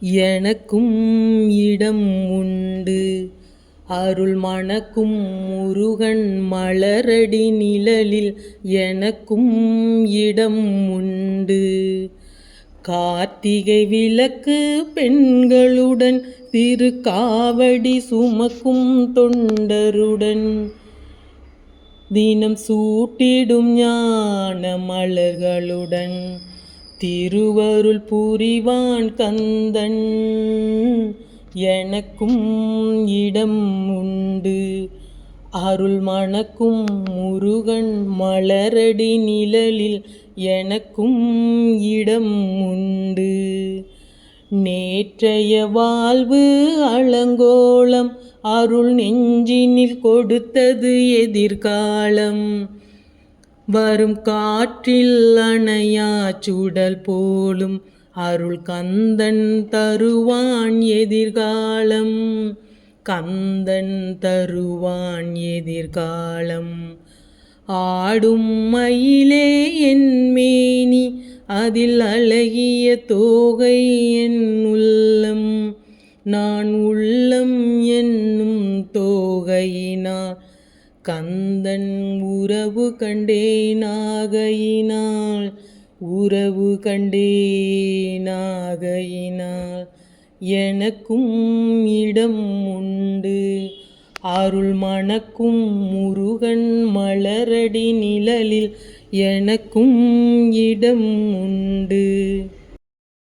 எனக்கும் இடம் உண்டு. அருள் மணக்கும் முருகன் மலரடி நிழலில் எனக்கும் இடம் உண்டு. கார்த்திகை விளக்கு பெண்களுடன் திரு காவடி சுமக்கும் தொண்டருடன். தினம் சூட்டிடும் ஞான மலர்களுடன். திருவருள் புரிவான் கந்தன். எனக்கும் இடம் உண்டு. அருள் மணக்கும் முருகன் மலரடி நிழலில் எனக்கும் இடம் உண்டு. நேற்றைய வாழ்வு அலங்கோலம் அருள் நெஞ்சினில் கொடுத்தது எதிர்காலம். வரும் காற்றில் அணையா சுடல் போலும் அருள் கந்தன் தருவான் எதிர்காலம். கந்தன் தருவான் எதிர்காலம். ஆடும் மயிலே என் மேனி அதில் அழகிய தோகை என் உள்ளம். நான் உள்ளம் கந்தன் உறவு கண்டேனாகையினால் உறவு கண்டேனாகையினால் எனக்கும் இடம் உண்டு. அருள் மணக்கும் முருகன் மலரடி நிழலில் எனக்கும் இடம் உண்டு.